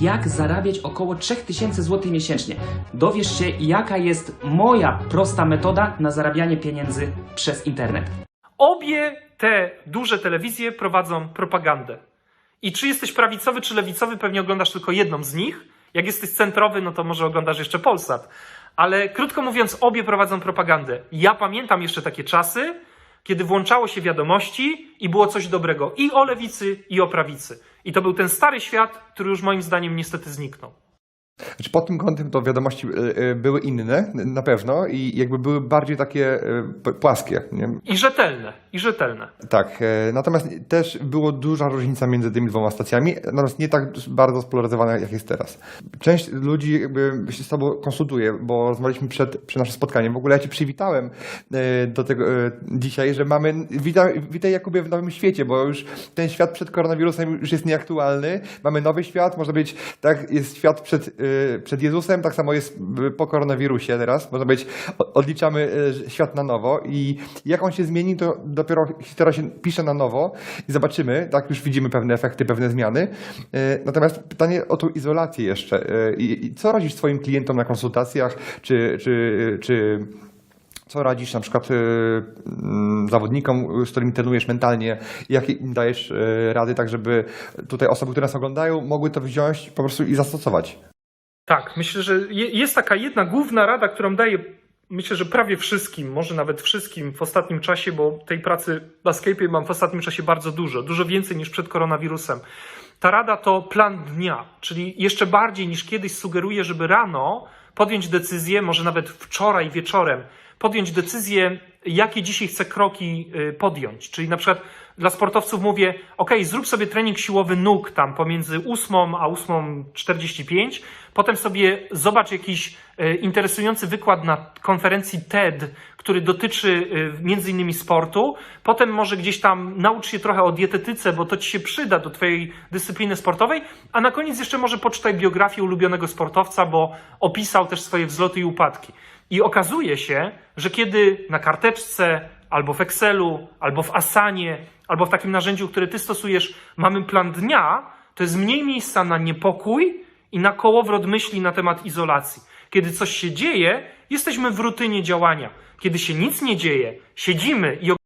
jak zarabiać około 3000 zł miesięcznie. Dowiesz się, jaka jest moja prosta metoda na zarabianie pieniędzy przez internet. Obie te duże telewizje prowadzą propagandę. I czy jesteś prawicowy, czy lewicowy, pewnie oglądasz tylko jedną z nich. Jak jesteś centrowy, no to może oglądasz jeszcze Polsat. Ale krótko mówiąc, obie prowadzą propagandę. Ja pamiętam jeszcze takie czasy, kiedy włączało się wiadomości i było coś dobrego i o lewicy, i o prawicy. I to był ten stary świat, który już moim zdaniem niestety zniknął. Znaczy pod tym kątem to wiadomości y, y, były inne, na pewno, i jakby były bardziej takie p- płaskie. Nie? I rzetelne, i rzetelne. Tak, e, natomiast też było duża różnica między tymi dwoma stacjami, natomiast nie tak bardzo spolaryzowana jak jest teraz. Część ludzi jakby się z tobą konsultuje, bo rozmawialiśmy przed, przed naszym spotkaniem. W ogóle ja cię przywitałem e, do tego e, dzisiaj, że mamy, witaj, witaj Jakubie w nowym świecie, bo już ten świat przed koronawirusem już jest nieaktualny. Mamy nowy świat, można być, tak jest świat przed, e, przed Jezusem, tak samo jest po koronawirusie teraz. Można być, odliczamy e, świat na nowo i jak on się zmieni, to dopiero historia się pisze na nowo i zobaczymy, tak już widzimy pewne efekty, pewne zmiany. E, Natomiast pytanie o tą izolację jeszcze. I, co radzisz swoim klientom na konsultacjach, czy, czy, czy co radzisz na przykład mm, zawodnikom, z którymi trenujesz mentalnie, jakie im dajesz rady, tak żeby tutaj osoby, które nas oglądają, mogły to wziąć po prostu i zastosować? Tak, myślę, że je, jest taka jedna główna rada, którą daję, myślę, że prawie wszystkim, może nawet wszystkim w ostatnim czasie, bo tej pracy w Escape mam w ostatnim czasie bardzo dużo, dużo więcej niż przed koronawirusem. Ta rada to plan dnia, czyli jeszcze bardziej niż kiedyś sugeruję, żeby rano podjąć decyzję, może nawet wczoraj wieczorem, podjąć decyzję, jakie dzisiaj chcę kroki y, podjąć. Czyli na przykład dla sportowców mówię, ok, zrób sobie trening siłowy nóg tam pomiędzy 8 a 8.45, potem sobie zobacz jakiś y, interesujący wykład na konferencji TED, który dotyczy y, między innymi sportu, potem może gdzieś tam naucz się trochę o dietetyce, bo to ci się przyda do twojej dyscypliny sportowej, a na koniec jeszcze może poczytaj biografię ulubionego sportowca, bo opisał też swoje wzloty i upadki. I okazuje się, że kiedy na karteczce, albo w Excelu, albo w Asanie, albo w takim narzędziu, które ty stosujesz, mamy plan dnia, to jest mniej miejsca na niepokój i na kołowrot myśli na temat izolacji. Kiedy coś się dzieje, jesteśmy w rutynie działania. Kiedy się nic nie dzieje, siedzimy i